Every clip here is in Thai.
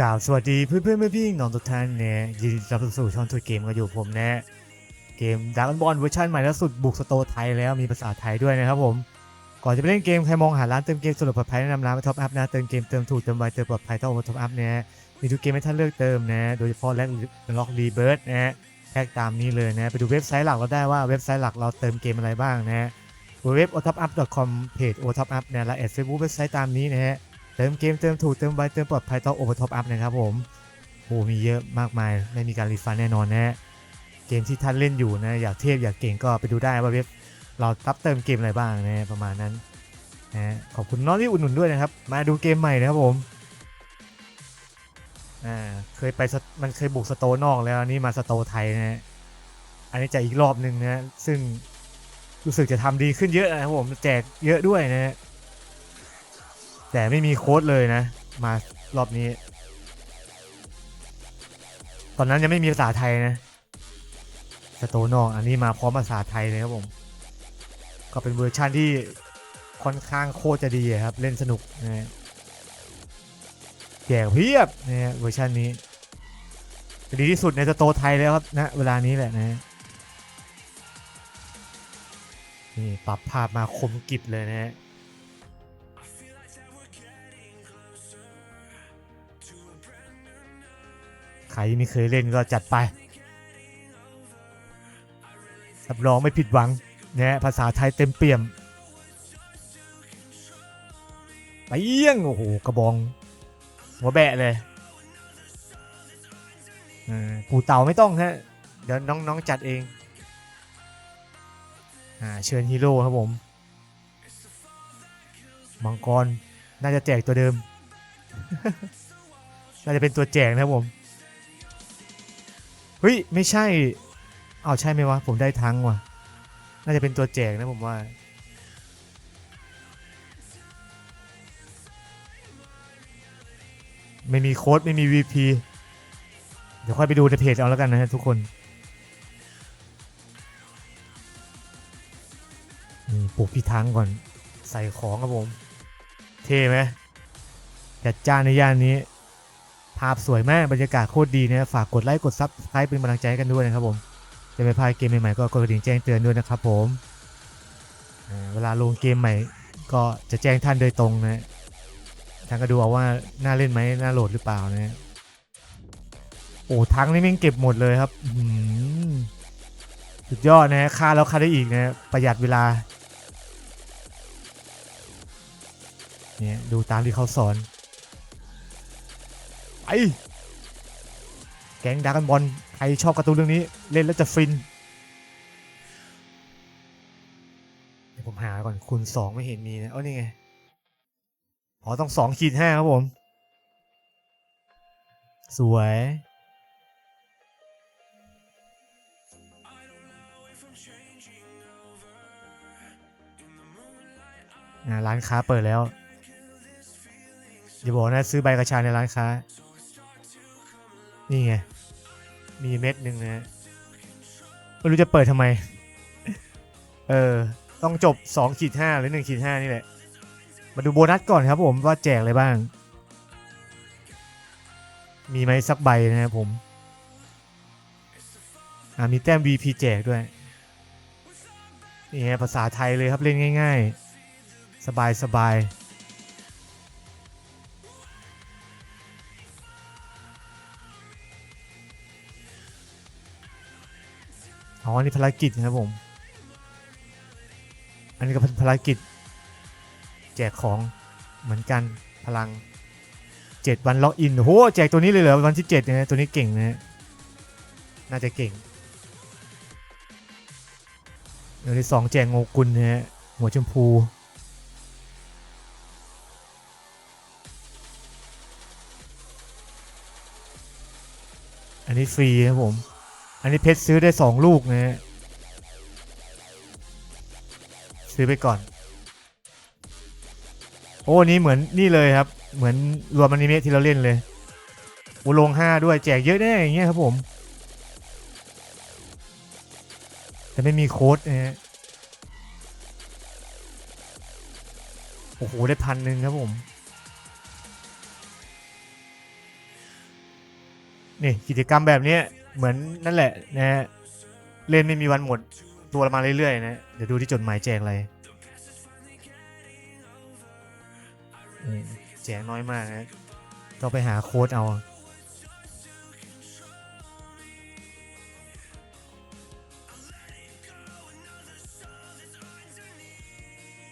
กล่าวสวัสดีเพื่อนเพื่อนๆพี่ๆน้องทุกท่านเนี่ยยินดีต้อนรับสู่ช่องทัวเกมกันอยู่ผมนะเกมดักบอลเวอร์ชันใหม่ล่าสุดบุกสโตไทยแล้วมีภาษาไทยด้วยนะครับผมก่อนจะไปเล่นเกมใครมองหาร้านเติมเกมสะดวกปลอดภัยแนะนำร้านมาท็อปอัพนะเติมเกมเติมถูกเติมไวเติมปลอดภัยต้องมาท็อปอัพเนี่ยมีทุกเกมให้ท่านเลือกเติมนะโดยเฉพาะแลกล็อกรีเบิร์ดนะแท็กตามนี้เลยนะไปดูเว็บไซต์หลักเราได้ว่าเว็บไซต์หลักเราเติมเกมอะไรบ้างนะเว็บ o t o p u p c o m เพจ o t o p u p นะและแอดเฟซบุ๊กเว็บไซต์ตามนี้นะฮะ เติมเกมเติมถูกเติมไวเติมปลอดภัยต้องโอเวอร์ท็อปอัพนะครับผมโอ้มีเยอะมากมายไม่มีการรีฟันแน่นอนนะเกมที่ท่านเล่นอยู่นะอยากเทพอยากเก่งก็ไปดูได้ว่าเว็บเราตับเติมเกมอะไรบ้างนะประมาณนั้นนะขอบคุณน้องที่อุดหนุนด้วยนะครับ มาดูเกมใหม่นะครับผมอ่าเคยไปมันเคยบุกสโตนอกแล้วนี่มาสโตไทยนะฮะอันนี้จะอีกรอบหนึ่งนะซึ่งรู้สึกจะทำดีขึ้นเยอะนะครับผมแจกเยอะด้วยนะฮะ แต่ไม่มีโค้ดเลยนะ มารอบนี้ ตอนนั้นยังไม่มีภาษาไทยนะสโตนอกอันนี้มาพร้อมภาษาไทยเลยครับผม ก็เป็นเวอร์ชันที่ค่อนข้างโคตรจะดีครับ เล่นสนุกนะฮะแจกเพียบนะฮะเวอร์ชันนี้ดีที่สุดในสโตไทยแล้วครับนะเวลานี้แหละนะฮะนี่ปรับภาพมาคมกิบเลยนะฮะ ใครไม่เคยเล่นก็จัดไปรับรองไม่ผิดหวังนะภาษาไทยเต็มเปี่ยมไปเอี้ยงโอ้โหกระบอง หัวแบะเลยอ่าปูเต่าไม่ต้องฮะเดี๋ยวน้องๆจัดเองอ่าเชิญฮีโร่ครับผม มังกร น่าจะแจกตัวเดิม น่าจะเป็นตัวแจกนะครับผม เฮ้ย ไม่ใช่ เอาใช่ไหมวะ ผมได้ทั้งว่ะ น่าจะเป็นตัวแจกนะผมว่า ไม่มีโค้ด ไม่มี VP เดี๋ยวค่อยไปดูในเพจเอาแล้วกันนะฮะทุกคนปลูกพี่ทั้งก่อน ใส่ของครับผม เท่ไหมจัดจ้านในย่านนี้ ภาพสวยมากบรรยากาศโคตรดีนะฝากกดไลค์กดซับสไครป์เป็นกำลังใจให้กันด้วยนะครับผมจะไม่พลาดเกมใหม่ๆก็กดกระดิ่งแจ้งเตือนด้วยนะครับผมเวลาลงเกมใหม่ ก็จะแจ้งท่านโดยตรงนะท่านก็ดูเอาว่าน่าเล่นไหมน่าโหลดหรือเปล่านะโอ้ทั้งนี่แม่งเก็บหมดเลยครับหือสุดยอดนะค่าแล้วค่าได้อีกนะประหยัดเวลาเนี่ยดูตามที่เขาสอน แก๊งดรากันบอลใครชอบการ์ตูนเรื่องนี้เล่นแล้วจะฟินเดี๋ยวผมหาก่อนคูณสองไม่เห็นมีนะเอ้านี่ไงอ๋อต้องสองขีดห้าครับผม สวย ร้านค้าเปิดแล้ว อย่าบอกนะ ซื้อใบกระชาในร้านค้า นี่ไง มีเม็ดหนึ่งนะไม่รู้จะเปิดทำไม เออ ต้องจบ2ขีด5หรือ1ขีด5นี่แหละ มาดูโบนัสก่อนครับผมว่าแจกอะไรบ้าง มีไหมสักใบนะครับผม อ่ามีแต้ม VP แจกด้วย นี่ฮะภาษาไทยเลยครับเล่นง่าย ๆ สบายสบาย อ๋อนี่ภารกิจนะครับผม อันนี้ก็เป็นภารกิจ แจกของเหมือนกันพลัง 7 วันล็อกอินโหแจกตัวนี้เลยเหรอวันที่7นะตัวนี้เก่งนะน่าจะเก่งเดี๋ยวที่สองแจกโงกุลนะฮะหัวชมพูอันนี้ฟรีครับผม อันนี้เพชรซื้อได้2ลูกนะฮะซื้อไปก่อน โอ้นี้เหมือนนี่เลยครับ เหมือนรวมอนิเมะที่เราเล่นเลยโอลง5ด้วยแจกเยอะแน่อย่างเงี้ยครับผม แต่ไม่มีโค้ดนะฮะโอ้โห ได้พันหนึ่งครับผม นี่กิจกรรมแบบนี้ เหมือนนั่นแหละนะฮะเล่นไม่มีวันหมดตัวมาเรื่อยๆนะ เดี๋ยวดูที่จดหมายแจกอะไรแจกน้อยมากนะต้องไปหาโค้ดเอา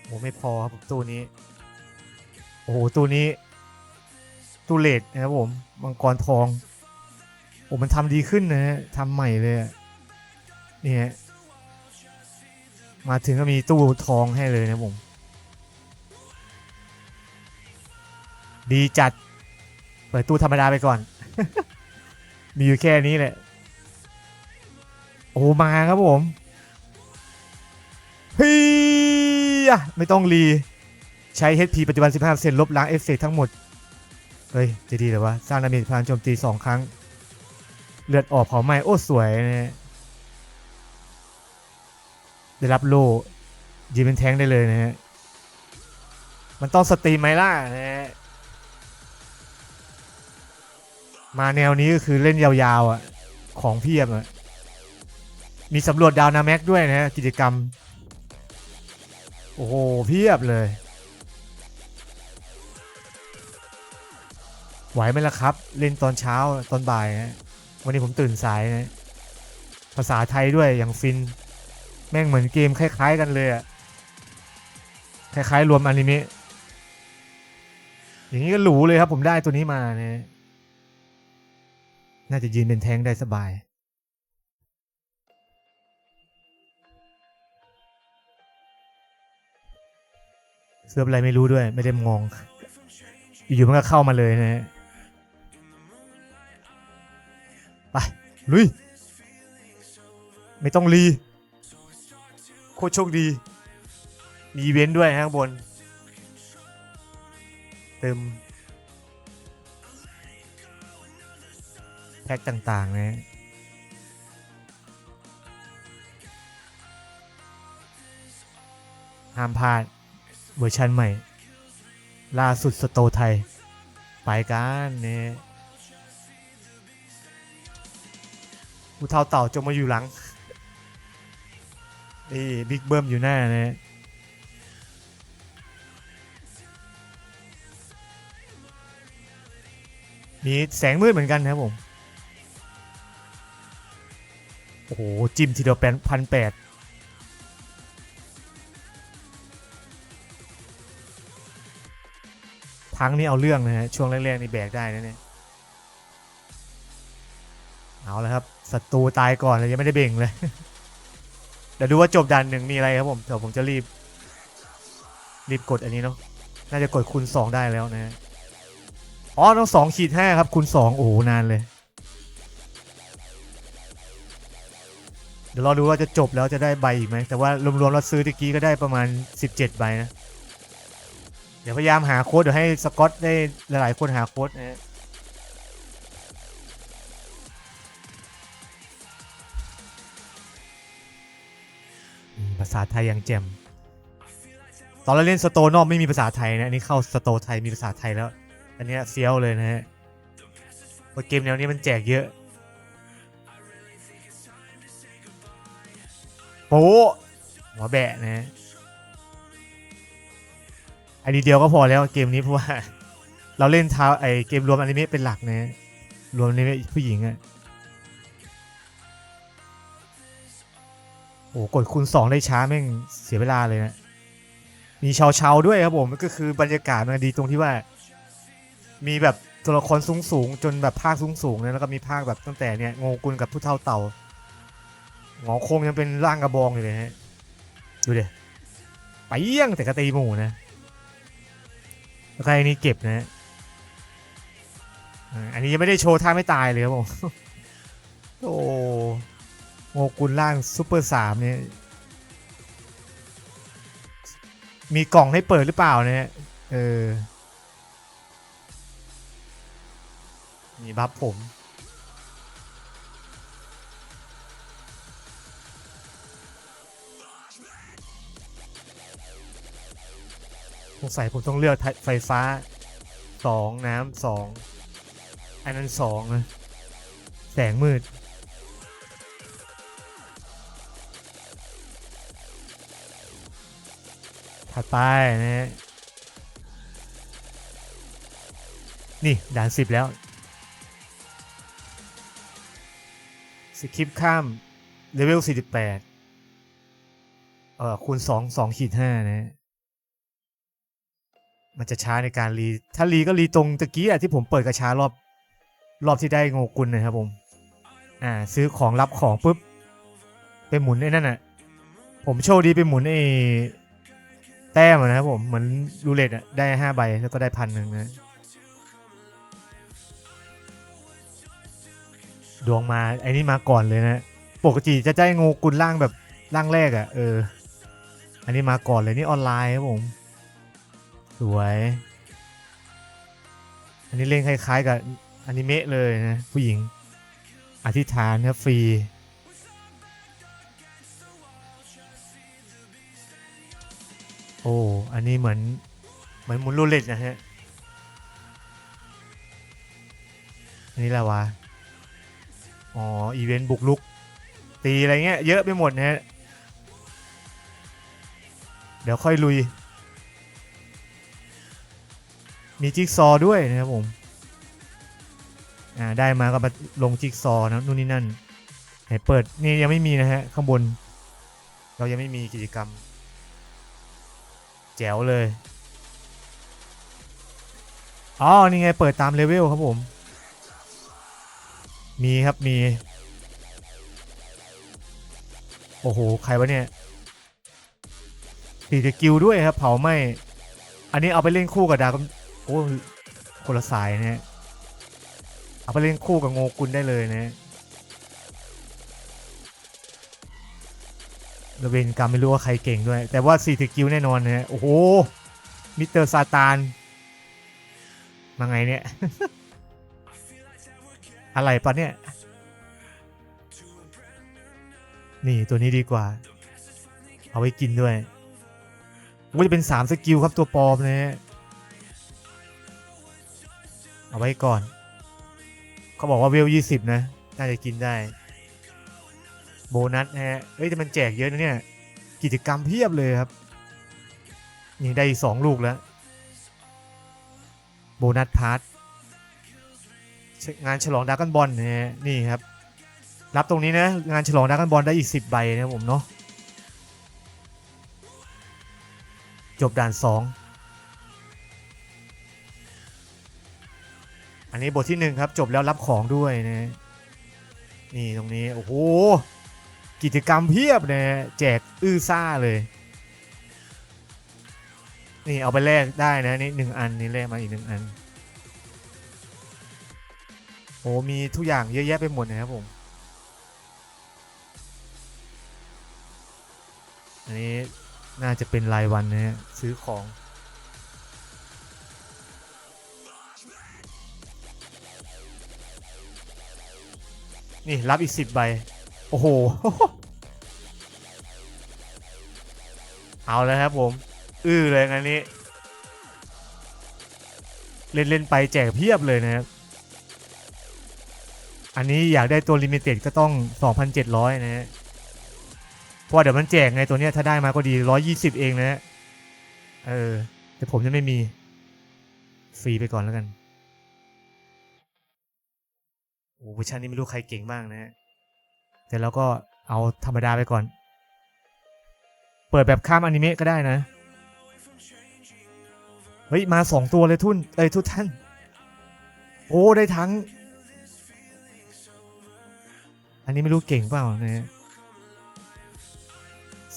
โอ้ไม่พอครับตู้นี้ โอ้โหตู้นี้ตู้เลดนะครับผม มังกรทอง โอ้มันทำดีขึ้นนะฮะทำใหม่เลยอะนี่ฮะมาถึงก็มีตู้ทองให้เลยนะผม ดีจัด เปิดตู้ธรรมดาไปก่อน มีอยู่แค่นี้แหละ โอ้มาครับผมฮียไม่ต้องรีใช้ HP ปัจจุบัน 15%ลบล้างเอฟเฟกทั้งหมด เฮ้ย จะดีเหรอวะ สร้างดาเมจพลังโจมตี 2 ครั้ง เลือดออกเผาไหม้โอ้สวยนะได้รับโล่ยืนเป็นแท้งได้เลยนะฮะมันต้องสตรีมไหมล่ะนะฮะมาแนวนี้ก็คือเล่นยาวๆอะของเพียบอะมีสำรวจดาวนาแม็กด้วยนะฮะกิจกรรม โอ้โห เพียบเลย ไหวไหมล่ะครับ เล่นตอนเช้าตอนบ่ายนะ วันนี้ผมตื่นสายนะภาษาไทยด้วยอย่างฟิน แม่งเหมือนเกมคล้าย ๆ กันเลยอะคล้ายๆ รวมอนิเมะอย่างนี้ก็หรูเลยครับ ผมได้ตัวนี้มาเนี่ยน่าจะยืนเป็นแท้งได้สบาย เสื้ออะไรไม่รู้ด้วย ไม่ได้มอง อยู่ๆมันก็เข้ามาเลยนะฮะ ไปลุย ไม่ต้องรี โคตรโชคดี มีอีเวนต์ด้วยข้างบน เติม แพ็กต่างๆนะฮะห้ามพลาดเวอร์ชันใหม่ ล่าสุดสโตไทย ไปกันเนี่ย ผู้เท่าเต่าจงมาอยู่หลังนี่บิ๊กเบิ้มอยู่หน้านะมีแสงมืดเหมือนกันนะครับผม โอ้โห จิ้มทีเดียวแปนพันแปดพังนี่เอาเรื่องนะฮะ ช่วงแรกๆนี่แบกได้นะเนี่ย เอาแล้วครับ ศัตรูตายก่อนเลยยังไม่ได้เบ่งเลย เดี๋ยวดูว่าจบด่านหนึ่งมีอะไรครับผม เดี๋ยวผมจะรีบ รีบกดอันนี้เนาะ น่าจะกดคูณสองได้แล้วนะ อ๋อต้องสองขีดห้าครับคูณสองโอ้โหนานเลย เดี๋ยวรอดูว่าจะจบแล้วจะได้ใบอีกไหม แต่ว่ารวมๆเราซื้อตะกี้ก็ได้ประมาณ17ใบนะ เดี๋ยวพยายามหาโค้ดเดี๋ยวให้สกอตได้หลายๆคนหาโค้ดนะาษาไทยอยังแจ่มตอนเราเล่นสโตนอกไม่มีภาษาไทยนะอันนี้เข้าสโตไทยมีภาษาไทยแล้ว อันนี้เฟี้ยวเลยนะฮะเพราะเกมแนวนี้มันแจกเยอะโป๊หัวแบะนะอันนี้เดียวก็พอแล้วเกมนี้เพราะว่า เราเล่นท้าไอเกมรวมอนิเมะเป็นหลักนะรวมอนิเมะผู้หญิงอะ อ้กดคูณสองได้ช้าแม่งเสียเวลาเลยนะ มีเชาเชาๆด้วยครับผมก็คือบรรยากาศมันดีตรงที่ว่า มีแบบตัวละครสูงสูงจนแบบภาคสูงสูงๆนะแล้วก็มีภาคแบบตั้งแต่เนี่ยโงกุลกับผู้เท่าเต่าหงอคงยังเป็นร่างกระบองอยู่เลยฮะดูเดี๋ยไปเยี่ยงแต่กระตีหมูนะแล้วก็อันนี้เก็บนะฮะอันนี้ยังไม่ได้โชว์ท่าไม่ตายเลยครับผมโอ้ โมกุลล่างซูเปอร์สามเนี่ยมีกล่องให้เปิดหรือเปล่าเนี่ย เออ มีบัฟผม สงสัยผมต้องเลือกไฟฟ้าสองน้ำสองอันนั้นสองนะแสงมืด ถัดไปนะนี่ด่านสิบแล้ว สคริปข้ามเลเวล48เอ่อคูณ2 2ขีด5นะฮะมันจะช้าในการรี ถ้ารีก็รีตรงตะกี้อะที่ผมเปิดกระช้ารอบ รอบที่ได้งกุลนะครับผม อ่า ซื้อของรับของปุ๊บ ไปหมุนไอ้นั่นน่ะผมโชคดีไปหมุนไอ้ แต้มอะนะครับผมเหมือนรูเล็ตอะได้ห้าใบแล้วก็ได้พันหนึ่งนะดวงมาไอ้นี่มาก่อนเลยนะปกติจะได้งูกุลล่างแบบล่างแรกอะ่ะเออ อันนี้มาก่อนเลยนี่ออนไลน์ครับผม สวย อันนี้เล่นคล้ายๆกับอนิเมะเลยนะผู้หญิงอธิษฐานครับฟรี โอ้ อันนี้เหมือนเหมือนมุนรูเล็ตนะฮะ อันนี้แหละวะ อ๋อ อีเวนต์บุกลุก ตีอะไรเงี้ย เยอะไปหมดนะฮะ เดี๋ยวค่อยลุย มีจิ๊กซอด้วยนะครับผม อ่า ได้มาก็มาลงจิ๊กซอนะนู่นนี่นั่นไหนเปิด นี่ยังไม่มีนะฮะ ข้างบน เรายังไม่มีกิจกรรม แจ๋วเลย อ๋อ นี่ไง เปิดตามเลเวลครับผม มีครับมี โอ้โห ใครวะเนี่ยตีสกิลด้วยครับ เผาไหมอันนี้เอาไปเล่นคู่กับดาก็โอ้คนละสายเนะฮะเอาไปเล่นคู่กับโงกุลได้เลยนะ ระเวนกรรมไม่รู้ว่าใครเก่งด้วย แต่ว่าสี่สกิลแน่นอนนะฮะโอ้โห มิสเตอร์ซาตาน มาไงเนี่ย อะไรปะเนี่ย นี่ตัวนี้ดีกว่า เอาไว้กินด้วยก็จะเป็น3สกิลครับตัวปอมนะฮะเอาไว้ก่อน เขาบอกว่าเวล20นะ น่าจะกินได้ โบนัสนะฮะเฮ้ยแต่มันแจกเยอะนะเนี่ย กิจกรรมเพียบเลยครับ นี่ได้สองลูกแล้ว โบนัสพาร์ทงานฉลองดรากันบอลนะฮะนี่ครับ รับตรงนี้นะ งานฉลองดรากันบอลได้อีก 10 ใบนะผมเนาะจบด่าน 2 อันนี้บทที่ 1 ครับ จบแล้วรับของด้วยนะ นี่ตรงนี้ โอ้โห กิจกรรมเพียบเนะแจกอื้อซ่าเลย นี่เอาไปแลกได้นะนี่หนึ่งอันนี่แลกมาอีกหนึ่งอันโอ้มีทุกอย่างเยอะแยะไปหมดนะครับผมอันนี้น่าจะเป็นรายวันนะฮะซื้อของ นี่รับอีกสิบใบ โอ้โห เอาแล้วครับผม อื้อเลยงานนี้ เล่นเล่นๆไปแจกเพียบเลยนะครับ อันนี้อยากได้ตัวลิมิเต็ดก็ต้อง 2,700 นะฮะเพราะเดี๋ยวมันแจกไงตัวเนี้ยถ้าได้มาก็ดี 120 เองนะฮะ เออ แต่ผมจะไม่มี ฟรีไปก่อนแล้วกัน โอ้เวอร์ชันนี้ไม่รู้ใครเก่งบ้างนะฮะ แต่เราก็เอาธรรมดาไปก่อน เปิดแบบข้ามอนิเมะก็ได้นะ เฮ้ย มาสองตัวเลยทุนเอ้ยทุกท่าน โอ้ ได้ทั้ง อันนี้ไม่รู้เก่งเปล่านะฮะ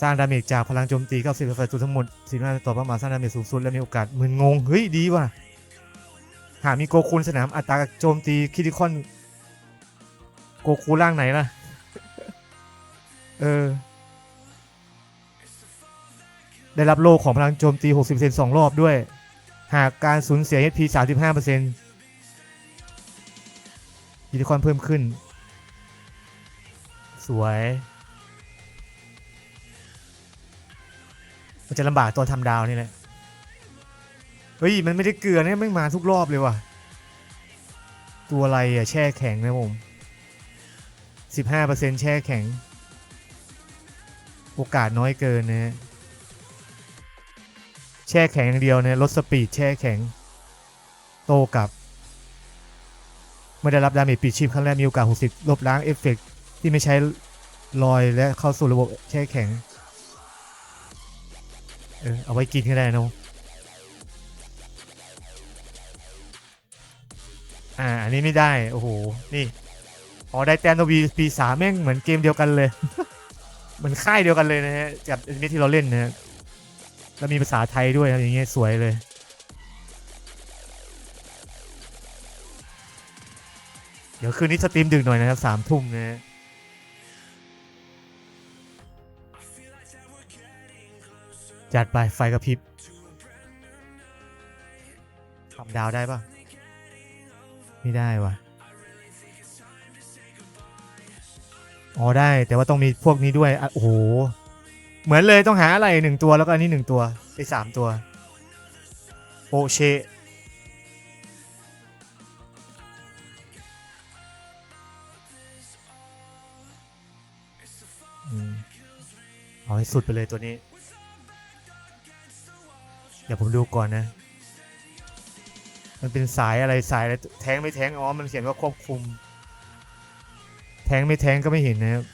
สร้างดาเมจจากพลังโจมตี90%จุดทั้งหมดสิ่งนั้นต่อประมาณสร้างดาเมจสูงสุดและมีโอกาสมึนงง เฮ้ย ดีว่ะ หากมีโกคูนสนามอัตราโจมตีคิติคอน โกคูร่างไหนล่ะ เออ ได้รับโลของพลังโจมตี 60%สองรอบด้วย หากการสูญเสีย HP 35%คิติคอนเพิ่มขึ้น สวย มันจะลำบากตอนทำดาวนี่แหละ เฮ้ย มันไม่ได้เกลือเนี่ยไม่มาทุกรอบเลยว่ะ ตัวอะไรอะแช่แข็งนะผม 15%แช่แข็ง โอกาสน้อยเกินนะแช่แข็งอย่างเดียวเนี่ยลดสปีดแช่แข็ง โตกลับเมื่อได้รับดาเมจปีชีพครั้งแรกมีโอกาส 60 ลบล้างเอฟเฟกต์ที่ไม่ใช้ลอยและเข้าสู่ระบบแช่แข็ง เออเอาไว้กินก็ได้นะอ่า อันนี้ไม่ได้ โอ้โห นี่ อ๋อ ได้แต้มตัววีปีสามแม่งเหมือนเกมเดียวกันเลย เหมือนค่ายเดียวกันเลยนะฮะกับอันนี้ที่เราเล่นนะฮะแล้วมีภาษาไทยด้วยอย่างเงี้ยสวยเลยเดี๋ยวคืนนี้สตรีมดึกหน่อยนะครับสามทุ่มนะฮะจัดไปไฟกระพริบทำดาวได้ปะไม่ได้วะ อ๋อได้แต่ว่าต้องมีพวกนี้ด้วยอะโอ้โหเหมือนเลยต้องหาอะไรหนึ่งตัวแล้วก็อันนี้หนึ่งตัวไปสามตัวโอเชอเอาให้สุดไปเลยตัวนี้ เดี๋ยวผมดูก่อนนะ มันเป็นสายอะไรสายอะไรแทงไม่แทงอ๋อ มันเขียนว่าควบคุม แทงไม่แทงก็ไม่เห็นนะครับ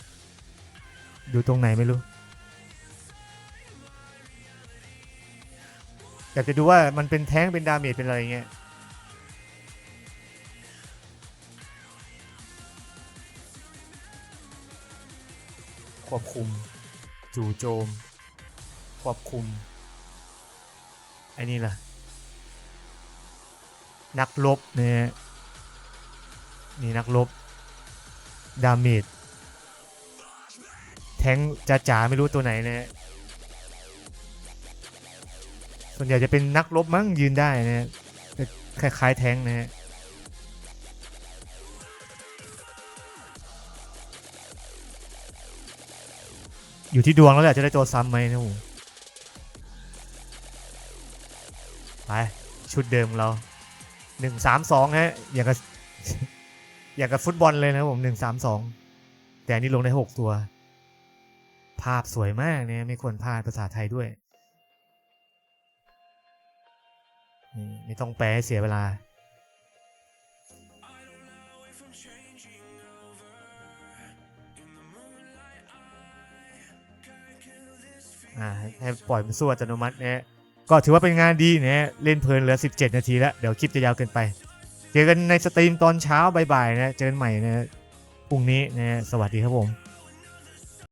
ดูตรงไหนไม่รู้ อยากจะดูว่ามันเป็นแทงเป็นดาเมจเป็นอะไรเงี้ย ควบคุม จู่โจม ควบคุม ไอ้นี่ล่ะ นักลบเนี่ยนี่นักลบ ดาเมจแทงจ๋าจ๋าๆไม่รู้ตัวไหนนะฮะส่วนใหญ่จะเป็นนักลบมั้งยืนได้นะฮะคล้ายๆแทงนะฮะอยู่ที่ดวงแล้วแหละจะได้ตัวซ้ำไหมนะผมไป ชุดเดิมเราหนึ่งสามสองฮะอย่างกับ อยางกับฟุตบอลเลยนะผมหนึ่งสามสองแต่อันนี้ลงได้หกตัว ภาพสวยมากเนี่ยไม่ควรพลาดภาษาไทยด้วยนี่ไม่ต้องแปลเสียเวลา อ่าให้ปล่อยมันสู้อัตโนมัติเนะฮะก็ถือว่าเป็นงานดีเนะฮะเล่นเพลินเหลือ 17 นาทีแล้ว เดี๋ยวคลิปจะยาวเกินไป เจอกันในสตรีมตอนเช้าบ่ายๆนะ เจอกันใหม่นะพรุ่งนี้นะ สวัสดีครับผม